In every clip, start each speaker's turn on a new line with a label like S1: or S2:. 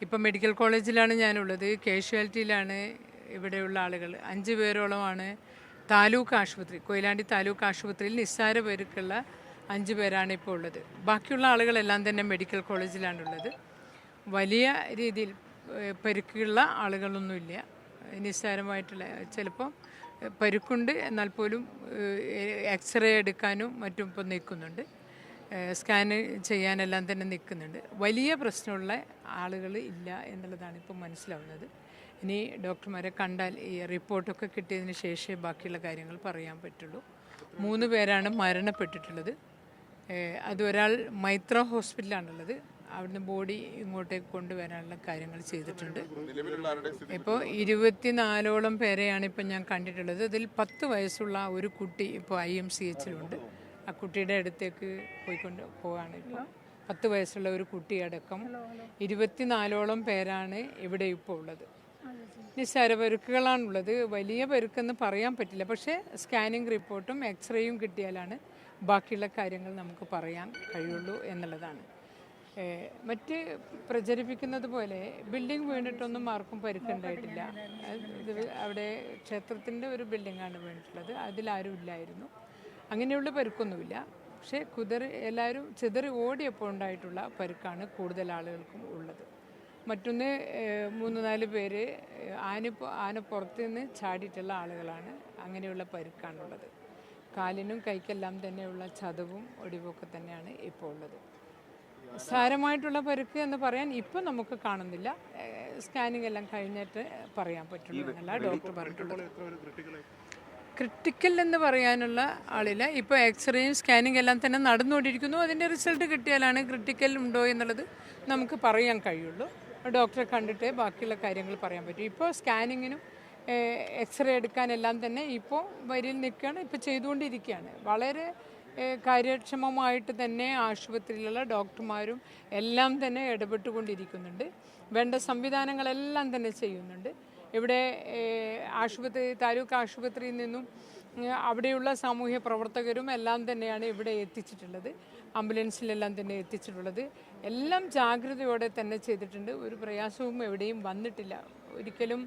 S1: ഇപ്പം മെഡിക്കൽ കോളേജിലാണ് ഞാനുള്ളത്. കാഷ്വാലിറ്റിയിലാണ് ഇവിടെയുള്ള ആളുകൾ അഞ്ച് പേരോളമാണ് താലൂക്ക് ആശുപത്രി കൊയിലാണ്ടി താലൂക്ക് ആശുപത്രിയിൽ നിസ്സാര പേർക്കുള്ള അഞ്ച് പേരാണ് ഇപ്പോൾ ഉള്ളത്. ബാക്കിയുള്ള ആളുകളെല്ലാം തന്നെ മെഡിക്കൽ കോളേജിലാണ് ഉള്ളത് വലിയ രീതിയിൽ പരുക്കുള്ള ആളുകളൊന്നുമില്ല. നിസ്സാരമായിട്ടുള്ള ചിലപ്പോൾ ഏഹ്, പരുക്കുണ്ട് എന്നാൽ പോലും എക്സ്റേ എടുക്കാനും മറ്റും ഇപ്പം നിൽക്കുന്നുണ്ട്. സ്കാന് ചെയ്യാനെല്ലാം തന്നെ നിൽക്കുന്നുണ്ട്. വലിയ പ്രശ്നമുള്ള ആളുകൾ ഇല്ല എന്നുള്ളതാണ് ഇപ്പം മനസ്സിലാവുന്നത്. ഇനി ഡോക്ടർമാരെ കണ്ടാൽ ഈ റിപ്പോർട്ടൊക്കെ കിട്ടിയതിന് ശേഷമേ ബാക്കിയുള്ള കാര്യങ്ങൾ പറയാൻ പറ്റുള്ളൂ. മൂന്ന് പേരാണ് മരണപ്പെട്ടിട്ടുള്ളത്. അതൊരാൾ അത് ഒരാൾ മൈത്ര ഹോസ്പിറ്റലാണുള്ളത് അവിടുന്ന് ബോഡി ഇങ്ങോട്ടേക്ക് കൊണ്ടുവരാനുള്ള കാര്യങ്ങൾ ചെയ്തിട്ടുണ്ട്. ഇപ്പോൾ ഇരുപത്തിനാലോളം പേരെയാണ് ഇപ്പം ഞാൻ കണ്ടിട്ടുള്ളത്. അതിൽ പത്ത് വയസ്സുള്ള ഒരു കുട്ടി ഇപ്പോൾ ഐ എം സി എച്ചിലുണ്ട്. ആ കുട്ടിയുടെ അടുത്തേക്ക് പോയിക്കൊണ്ട് പോവാണ് ഇപ്പോൾ പത്ത് വയസ്സുള്ള ഒരു കുട്ടിയടക്കം ഇരുപത്തിനാലോളം പേരാണ് ഇവിടെ ഇപ്പോൾ ഉള്ളത്. നിസ്സാര പരുക്കുകളാണുള്ളത്. വലിയ പരുക്കെന്ന് പറയാൻ പറ്റില്ല. പക്ഷേ സ്കാനിങ് റിപ്പോർട്ടും എക്സ്റേയും കിട്ടിയാലാണ് ബാക്കിയുള്ള കാര്യങ്ങൾ നമുക്ക് പറയാൻ കഴിയുള്ളൂ എന്നുള്ളതാണ്. മറ്റ് പ്രചരിപ്പിക്കുന്നത് പോലെ ബിൽഡിംഗ് വീണിട്ടൊന്നും ആർക്കും പരുക്കുണ്ടായിട്ടില്ല ഇത് അവിടെ ക്ഷേത്രത്തിന്റെ ഒരു ബിൽഡിങ്ങാണ് വീണിട്ടുള്ളത്. അതിലാരും ഇല്ലായിരുന്നു. അങ്ങനെയുള്ള പരുക്കൊന്നുമില്ല. പക്ഷേ കുതിറി എല്ലാവരും ചിതറി ഓടിയപ്പോൾ ഉണ്ടായിട്ടുള്ള പരുക്കാണ് കൂടുതൽ ആളുകൾക്കും ഉള്ളത്. മറ്റൊന്ന് മൂന്ന് നാല് പേര് ആന ആന പുറത്ത് നിന്ന് ചാടിയിട്ടുള്ള ആളുകളാണ് അങ്ങനെയുള്ള പരുക്കാണുള്ളത്. കാലിനും കൈക്കെല്ലാം തന്നെയുള്ള ചതവും ഒടിവൊക്കെ തന്നെയാണ് ഇപ്പോൾ ഉള്ളത്. സാരമായിട്ടുള്ള പരുക്ക് എന്ന് പറയാൻ ഇപ്പം നമുക്ക് കാണുന്നില്ല. സ്കാനിങ് എല്ലാം കഴിഞ്ഞിട്ട് പറയാൻ പറ്റുള്ളൂ. എന്നല്ല ഡോക്ടർ പറഞ്ഞിട്ടുള്ളത്. ക്രിട്ടിക്കൽ എന്ന് പറയാനുള്ള ആളില്ല. ഇപ്പോൾ എക്സ്റേയും സ്കാനിങ് എല്ലാം തന്നെ നടന്നുകൊണ്ടിരിക്കുന്നു. അതിന്റെ റിസൾട്ട് കിട്ടിയാലാണ് ക്രിട്ടിക്കൽ ഉണ്ടോ എന്നുള്ളത് നമുക്ക് പറയാൻ കഴിയുള്ളൂ. ഡോക്ടറെ കണ്ടിട്ട് ബാക്കിയുള്ള കാര്യങ്ങൾ പറയാൻ പറ്റും. ഇപ്പോൾ സ്കാനിങ്ങിനും എക്സ്റേ എടുക്കാനെല്ലാം തന്നെ ഇപ്പോൾ വരിയിൽ നിൽക്കുകയാണ്. ഇപ്പോൾ ചെയ്തുകൊണ്ടിരിക്കുകയാണ്. വളരെ കാര്യക്ഷമമായിട്ട് തന്നെ ആശുപത്രിയിലുള്ള ഡോക്ടർമാരും എല്ലാം തന്നെ ഇടപെട്ടുകൊണ്ടിരിക്കുന്നുണ്ട്. വേണ്ട സംവിധാനങ്ങളെല്ലാം തന്നെ ചെയ്യുന്നുണ്ട്. ഇവിടെ ആശുപത്രി താലൂക്ക് ആശുപത്രിയിൽ നിന്നും അവിടെയുള്ള സാമൂഹ്യ പ്രവർത്തകരും എല്ലാം തന്നെയാണ് ഇവിടെ എത്തിച്ചിട്ടുള്ളത്. ആംബുലൻസിലെല്ലാം തന്നെ എത്തിച്ചിട്ടുള്ളത്. എല്ലാം ജാഗ്രതയോടെ തന്നെ ചെയ്തിട്ടുണ്ട്. ഒരു പ്രയാസവും എവിടെയും വന്നിട്ടില്ല. ഒരിക്കലും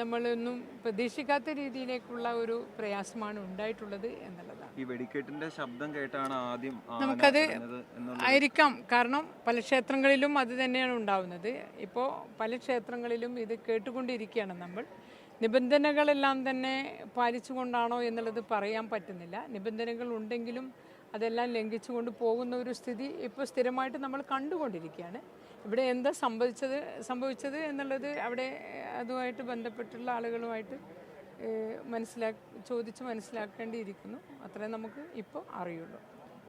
S1: നമ്മളൊന്നും പ്രതീക്ഷിക്കാത്ത രീതിയിലേക്കുള്ള ഒരു പ്രയാസമാണ് ഉണ്ടായിട്ടുള്ളത് എന്നുള്ളതാണ്.
S2: ഈ വെടിക്കെട്ടിന്റെ ശബ്ദം കേട്ടാണ് ആദ്യം
S1: നമുക്കത് ആയിരിക്കാം. കാരണം പല ക്ഷേത്രങ്ങളിലും അത് തന്നെയാണ് ഉണ്ടാവുന്നത്. ഇപ്പോൾ പല ക്ഷേത്രങ്ങളിലും ഇത് കേട്ടുകൊണ്ടിരിക്കുകയാണ് നമ്മൾ. നിബന്ധനകളെല്ലാം തന്നെ പാലിച്ചുകൊണ്ടാണോ എന്നുള്ളത് പറയാൻ പറ്റുന്നില്ല. നിബന്ധനകൾ ഉണ്ടെങ്കിലും അതെല്ലാം ലംഘിച്ചുകൊണ്ട് പോകുന്ന ഒരു സ്ഥിതി ഇപ്പോൾ സ്ഥിരമായിട്ട് നമ്മൾ കണ്ടുകൊണ്ടിരിക്കുകയാണ്. ഇവിടെ എന്താ സംഭവിച്ചത് സംഭവിച്ചത് എന്നുള്ളത് അവിടെ അതുമായിട്ട് ബന്ധപ്പെട്ടുള്ള ആളുകളുമായിട്ട് മനസ്സിലാ ചോദിച്ച് മനസ്സിലാക്കേണ്ടിയിരിക്കുന്നു. അത്രേ നമുക്ക് ഇപ്പോൾ അറിയുള്ളൂ.